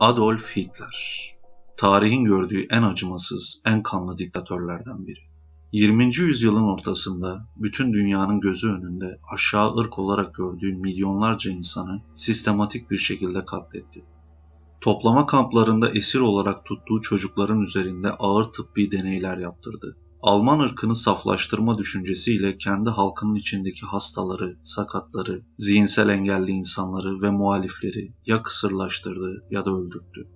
Adolf Hitler. Tarihin gördüğü en acımasız, en kanlı diktatörlerden biri. 20. yüzyılın ortasında bütün dünyanın gözü önünde aşağı ırk olarak gördüğü milyonlarca insanı sistematik bir şekilde katletti. Toplama kamplarında esir olarak tuttuğu çocukların üzerinde ağır tıbbi deneyler yaptırdı. Alman ırkını saflaştırma düşüncesiyle kendi halkının içindeki hastaları, sakatları, zihinsel engelli insanları ve muhalifleri ya kısırlaştırdı ya da öldürttü.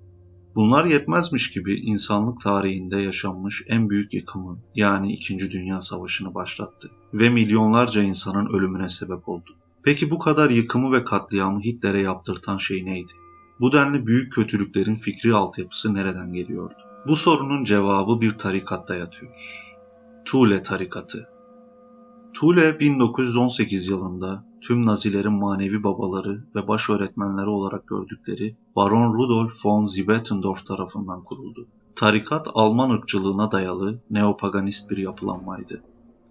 Bunlar yetmezmiş gibi insanlık tarihinde yaşanmış en büyük yıkımı yani 2. Dünya Savaşı'nı başlattı ve milyonlarca insanın ölümüne sebep oldu. Peki bu kadar yıkımı ve katliamı Hitler'e yaptırtan şey neydi? Bu denli büyük kötülüklerin fikri altyapısı nereden geliyordu? Bu sorunun cevabı bir tarikatta yatıyor. Thule tarikatı. Thule 1918 yılında tüm Nazilerin manevi babaları ve baş öğretmenleri olarak gördükleri Baron Rudolf von Siebenendorf tarafından kuruldu. Tarikat Alman ırkçılığına dayalı neopaganist bir yapılanmaydı.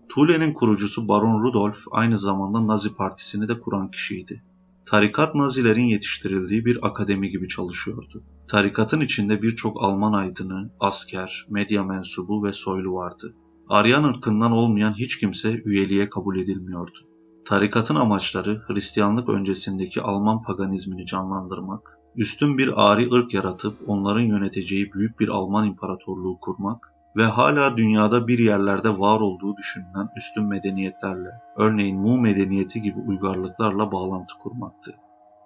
Thule'nin kurucusu Baron Rudolf aynı zamanda Nazi Partisi'ni de kuran kişiydi. Tarikat Nazilerin yetiştirildiği bir akademi gibi çalışıyordu. Tarikatın içinde birçok Alman aydını, asker, medya mensubu ve soylu vardı. Aryan ırkından olmayan hiç kimse üyeliğe kabul edilmiyordu. Tarikatın amaçları Hristiyanlık öncesindeki Alman paganizmini canlandırmak, üstün bir ari ırk yaratıp onların yöneteceği büyük bir Alman imparatorluğu kurmak ve hala dünyada bir yerlerde var olduğu düşünülen üstün medeniyetlerle, örneğin Mu medeniyeti gibi uygarlıklarla bağlantı kurmaktı.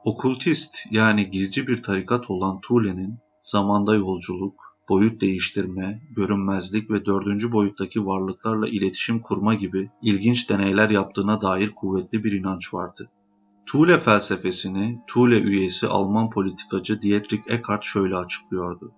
Okultist yani gizci bir tarikat olan Thule'nin zamanda yolculuk, boyut değiştirme, görünmezlik ve dördüncü boyuttaki varlıklarla iletişim kurma gibi ilginç deneyler yaptığına dair kuvvetli bir inanç vardı. Thule felsefesini Thule üyesi Alman politikacı Dietrich Eckart şöyle açıklıyordu.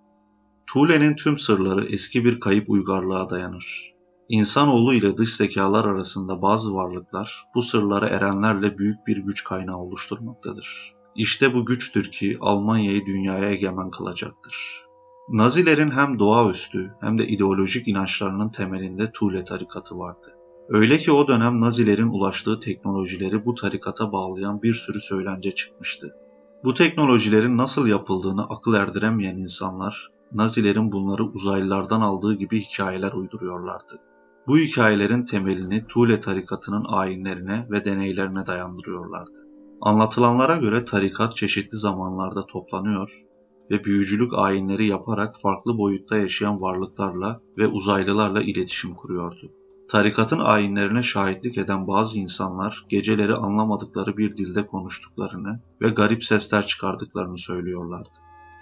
Thule'nin tüm sırları eski bir kayıp uygarlığa dayanır. İnsanoğlu ile dış zekalar arasında bazı varlıklar bu sırlara erenlerle büyük bir güç kaynağı oluşturmaktadır. İşte bu güçtür ki Almanya'yı dünyaya egemen kılacaktır. Nazilerin hem doğaüstü hem de ideolojik inançlarının temelinde Thule tarikatı vardı. Öyle ki o dönem Nazilerin ulaştığı teknolojileri bu tarikata bağlayan bir sürü söylence çıkmıştı. Bu teknolojilerin nasıl yapıldığını akıl erdiremeyen insanlar, Nazilerin bunları uzaylılardan aldığı gibi hikayeler uyduruyorlardı. Bu hikayelerin temelini Thule tarikatının ayinlerine ve deneylerine dayandırıyorlardı. Anlatılanlara göre tarikat çeşitli zamanlarda toplanıyor ve büyücülük ayinleri yaparak farklı boyutta yaşayan varlıklarla ve uzaylılarla iletişim kuruyordu. Tarikatın ayinlerine şahitlik eden bazı insanlar geceleri anlamadıkları bir dilde konuştuklarını ve garip sesler çıkardıklarını söylüyorlardı.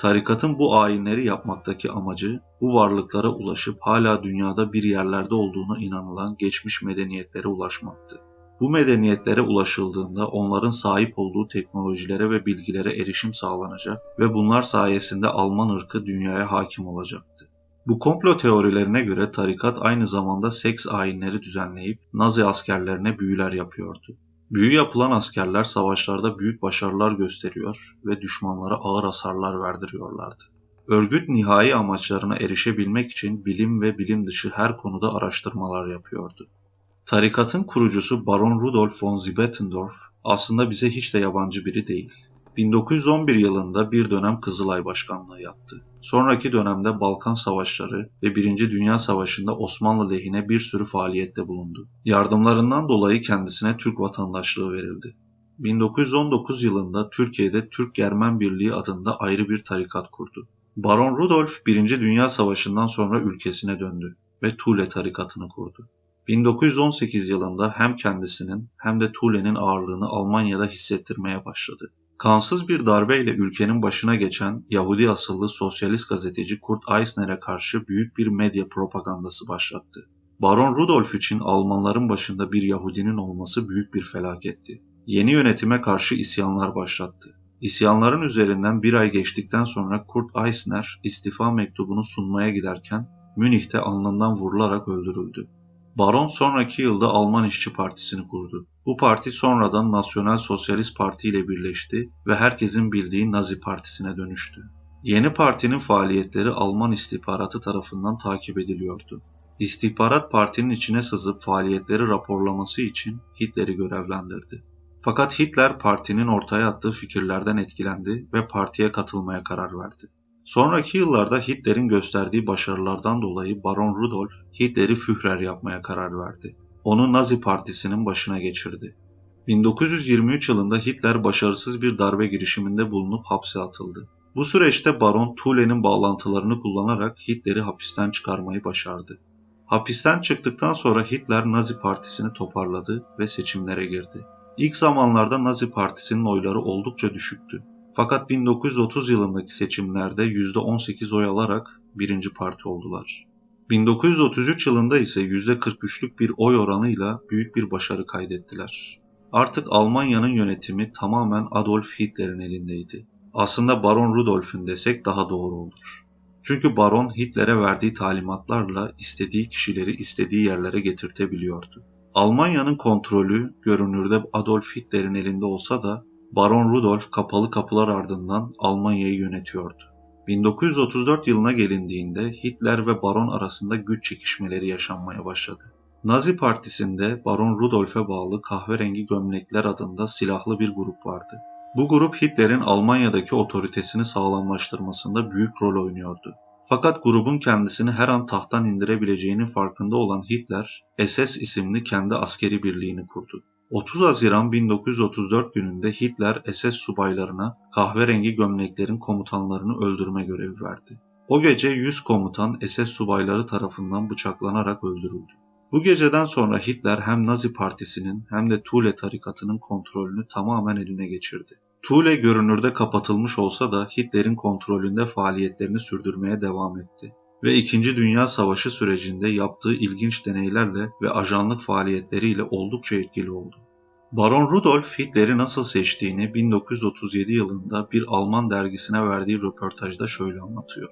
Tarikatın bu ayinleri yapmaktaki amacı bu varlıklara ulaşıp hala dünyada bir yerlerde olduğuna inanılan geçmiş medeniyetlere ulaşmaktı. Bu medeniyetlere ulaşıldığında onların sahip olduğu teknolojilere ve bilgilere erişim sağlanacak ve bunlar sayesinde Alman ırkı dünyaya hakim olacaktı. Bu komplo teorilerine göre tarikat aynı zamanda seks ayinleri düzenleyip Nazi askerlerine büyüler yapıyordu. Büyü yapılan askerler savaşlarda büyük başarılar gösteriyor ve düşmanlara ağır hasarlar verdiriyorlardı. Örgüt nihai amaçlarına erişebilmek için bilim ve bilim dışı her konuda araştırmalar yapıyordu. Tarikatın kurucusu Baron Rudolf von Siebenendorf aslında bize hiç de yabancı biri değil. 1911 yılında bir dönem Kızılay Başkanlığı yaptı. Sonraki dönemde Balkan Savaşları ve Birinci Dünya Savaşı'nda Osmanlı lehine bir sürü faaliyette bulundu. Yardımlarından dolayı kendisine Türk vatandaşlığı verildi. 1919 yılında Türkiye'de Türk Germen Birliği adında ayrı bir tarikat kurdu. Baron Rudolf Birinci Dünya Savaşı'ndan sonra ülkesine döndü ve Tule tarikatını kurdu. 1918 yılında hem kendisinin hem de Thule'nin ağırlığını Almanya'da hissettirmeye başladı. Kansız bir darbeyle ülkenin başına geçen Yahudi asıllı sosyalist gazeteci Kurt Eisner'e karşı büyük bir medya propagandası başlattı. Baron Rudolf için Almanların başında bir Yahudinin olması büyük bir felaketti. Yeni yönetime karşı isyanlar başlattı. İsyanların üzerinden bir ay geçtikten sonra Kurt Eisner istifa mektubunu sunmaya giderken Münih'te alnından vurularak öldürüldü. Baron sonraki yılda Alman İşçi Partisi'ni kurdu. Bu parti sonradan Nasyonel Sosyalist Parti ile birleşti ve herkesin bildiği Nazi Partisi'ne dönüştü. Yeni partinin faaliyetleri Alman istihbaratı tarafından takip ediliyordu. İstihbarat partinin içine sızıp faaliyetleri raporlaması için Hitler'i görevlendirdi. Fakat Hitler partinin ortaya attığı fikirlerden etkilendi ve partiye katılmaya karar verdi. Sonraki yıllarda Hitler'in gösterdiği başarılardan dolayı Baron Rudolf Hitler'i Führer yapmaya karar verdi. Onu Nazi Partisi'nin başına geçirdi. 1923 yılında Hitler başarısız bir darbe girişiminde bulunup hapse atıldı. Bu süreçte Baron Thule'nin bağlantılarını kullanarak Hitler'i hapisten çıkarmayı başardı. Hapisten çıktıktan sonra Hitler Nazi Partisi'ni toparladı ve seçimlere girdi. İlk zamanlarda Nazi Partisi'nin oyları oldukça düşüktü. Fakat 1930 yılındaki seçimlerde %18 oy alarak birinci parti oldular. 1933 yılında ise %43'lük bir oy oranıyla büyük bir başarı kaydettiler. Artık Almanya'nın yönetimi tamamen Adolf Hitler'in elindeydi. Aslında Baron Rudolf'ün desek daha doğru olur. Çünkü Baron Hitler'e verdiği talimatlarla istediği kişileri istediği yerlere getirtebiliyordu. Almanya'nın kontrolü görünürde Adolf Hitler'in elinde olsa da Baron Rudolf kapalı kapılar ardından Almanya'yı yönetiyordu. 1934 yılına gelindiğinde Hitler ve Baron arasında güç çekişmeleri yaşanmaya başladı. Nazi Partisi'nde Baron Rudolf'e bağlı kahverengi gömlekler adında silahlı bir grup vardı. Bu grup Hitler'in Almanya'daki otoritesini sağlamlaştırmasında büyük rol oynuyordu. Fakat grubun kendisini her an tahttan indirebileceğinin farkında olan Hitler, SS isimli kendi askeri birliğini kurdu. 30 Haziran 1934 gününde Hitler SS subaylarına kahverengi gömleklerin komutanlarını öldürme görevi verdi. O gece 100 komutan SS subayları tarafından bıçaklanarak öldürüldü. Bu geceden sonra Hitler hem Nazi Partisi'nin hem de Thule tarikatının kontrolünü tamamen eline geçirdi. Thule görünürde kapatılmış olsa da Hitler'in kontrolünde faaliyetlerini sürdürmeye devam etti ve 2. Dünya Savaşı sürecinde yaptığı ilginç deneylerle ve ajanlık faaliyetleriyle oldukça etkili oldu. Baron Rudolf Hitler'i nasıl seçtiğini 1937 yılında bir Alman dergisine verdiği röportajda şöyle anlatıyor.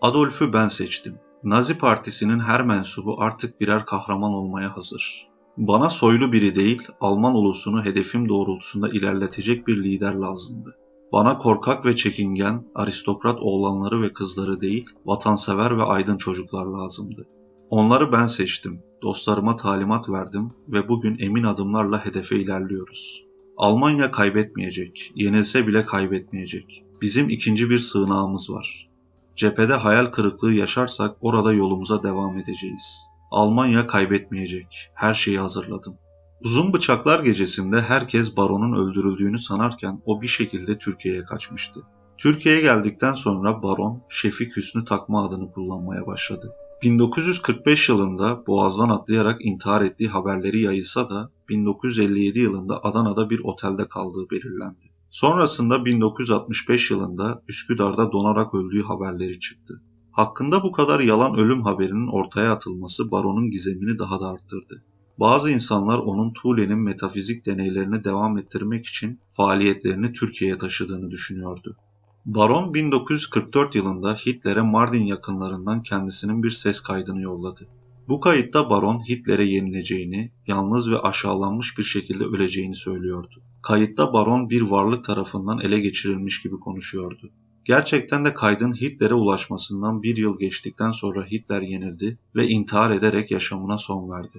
Adolf'ü ben seçtim. Nazi Partisi'nin her mensubu artık birer kahraman olmaya hazır. Bana soylu biri değil, Alman ulusunu hedefim doğrultusunda ilerletecek bir lider lazımdı. Bana korkak ve çekingen, aristokrat oğlanları ve kızları değil, vatansever ve aydın çocuklar lazımdı. Onları ben seçtim, dostlarıma talimat verdim ve bugün emin adımlarla hedefe ilerliyoruz. Almanya kaybetmeyecek, yenilse bile kaybetmeyecek. Bizim ikinci bir sığınağımız var. Cephede hayal kırıklığı yaşarsak orada yolumuza devam edeceğiz. Almanya kaybetmeyecek. Her şeyi hazırladım. Uzun bıçaklar gecesinde herkes baronun öldürüldüğünü sanarken o bir şekilde Türkiye'ye kaçmıştı. Türkiye'ye geldikten sonra baron Şefik Hüsnü takma adını kullanmaya başladı. 1945 yılında Boğaz'dan atlayarak intihar ettiği haberleri yayılsa da 1957 yılında Adana'da bir otelde kaldığı belirlendi. Sonrasında 1965 yılında Üsküdar'da donarak öldüğü haberleri çıktı. Hakkında bu kadar yalan ölüm haberinin ortaya atılması baronun gizemini daha da arttırdı. Bazı insanlar onun Thule'nin metafizik deneylerini devam ettirmek için faaliyetlerini Türkiye'ye taşıdığını düşünüyordu. Baron 1944 yılında Hitler'e Mardin yakınlarından kendisinin bir ses kaydını yolladı. Bu kayıtta Baron Hitler'e yenileceğini, yalnız ve aşağılanmış bir şekilde öleceğini söylüyordu. Kayıtta Baron bir varlık tarafından ele geçirilmiş gibi konuşuyordu. Gerçekten de kaydın Hitler'e ulaşmasından bir yıl geçtikten sonra Hitler yenildi ve intihar ederek yaşamına son verdi.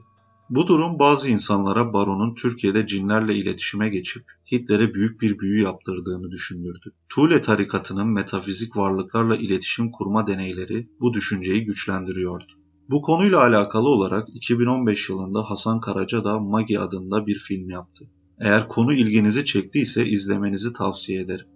Bu durum bazı insanlara Baron'un Türkiye'de cinlerle iletişime geçip Hitler'e büyük bir büyü yaptırdığını düşündürdü. Thule tarikatının metafizik varlıklarla iletişim kurma deneyleri bu düşünceyi güçlendiriyordu. Bu konuyla alakalı olarak 2015 yılında Hasan Karaca da Magi adında bir film yaptı. Eğer konu ilginizi çektiyse izlemenizi tavsiye ederim.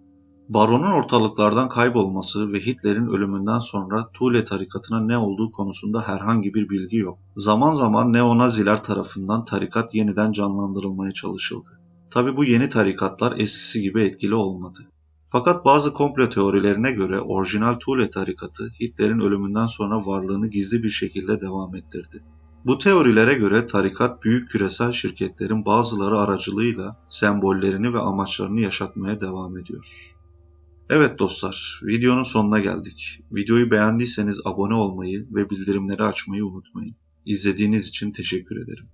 Baron'un ortalıklardan kaybolması ve Hitler'in ölümünden sonra Thule tarikatına ne olduğu konusunda herhangi bir bilgi yok. Zaman zaman neonaziler tarafından tarikat yeniden canlandırılmaya çalışıldı. Tabi bu yeni tarikatlar eskisi gibi etkili olmadı. Fakat bazı komplo teorilerine göre orijinal Thule tarikatı Hitler'in ölümünden sonra varlığını gizli bir şekilde devam ettirdi. Bu teorilere göre tarikat büyük küresel şirketlerin bazıları aracılığıyla sembollerini ve amaçlarını yaşatmaya devam ediyor. Evet dostlar, videonun sonuna geldik. Videoyu beğendiyseniz abone olmayı ve bildirimleri açmayı unutmayın. İzlediğiniz için teşekkür ederim.